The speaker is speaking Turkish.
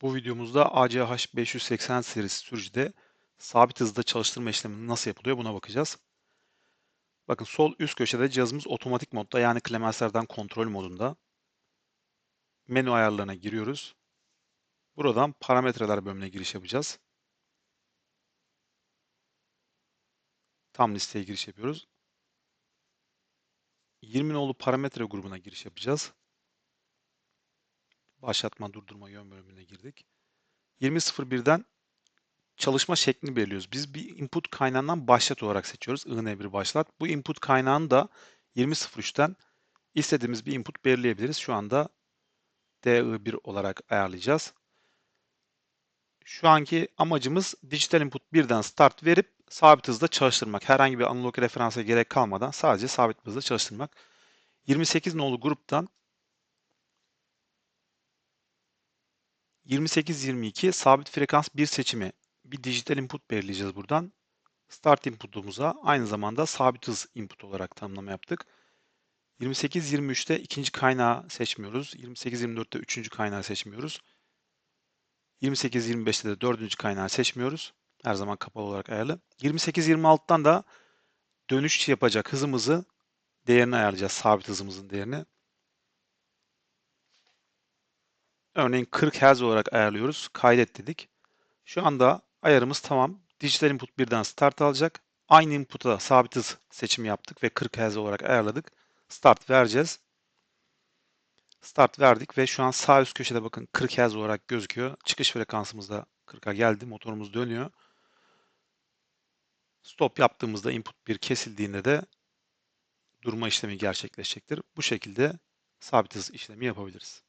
Bu videomuzda ACH 580 serisi sürücüde sabit hızda çalıştırma işlemi nasıl yapılıyor buna bakacağız. Bakın sol üst köşede cihazımız otomatik modda yani Clemensler'den kontrol modunda. Menü ayarlarına giriyoruz. Buradan parametreler bölümüne giriş yapacağız. Tam listeye giriş yapıyoruz. 20 nolu parametre grubuna giriş yapacağız. Başlatma, durdurma yön bölümüne girdik. 20.01'den çalışma şeklini belirliyoruz. Biz bir input kaynağından başlat olarak seçiyoruz. IN1 başlat. Bu input kaynağını da 20.03'ten istediğimiz bir input belirleyebiliriz. Şu anda DI1 olarak ayarlayacağız. Şu anki amacımız dijital input 1'den start verip sabit hızda çalıştırmak. Herhangi bir analog referansa gerek kalmadan sadece sabit hızda çalıştırmak. 28 nolu gruptan 28-22 sabit frekans bir seçimi. Bir dijital input belirleyeceğiz buradan. Start input'umuza aynı zamanda sabit hız input olarak tanımlama yaptık. 28-23'te ikinci kaynağı seçmiyoruz. 28-24'te üçüncü kaynağı seçmiyoruz. 28-25'te de dördüncü kaynağı seçmiyoruz. Her zaman kapalı olarak ayarlı. 28-26'dan da dönüş yapacak hızımızı değerini ayarlayacağız. Sabit hızımızın değerini. Örneğin 40 Hz olarak ayarlıyoruz. Kaydet dedik. Şu anda ayarımız tamam. Dijital input birden start alacak. Aynı input'a sabit hız seçimi yaptık ve 40 Hz olarak ayarladık. Start vereceğiz. Start verdik ve şu an sağ üst köşede bakın 40 Hz olarak gözüküyor. Çıkış frekansımız da 40'a geldi. Motorumuz dönüyor. Stop yaptığımızda input 1 kesildiğinde de durma işlemi gerçekleşecektir. Bu şekilde sabit hız işlemi yapabiliriz.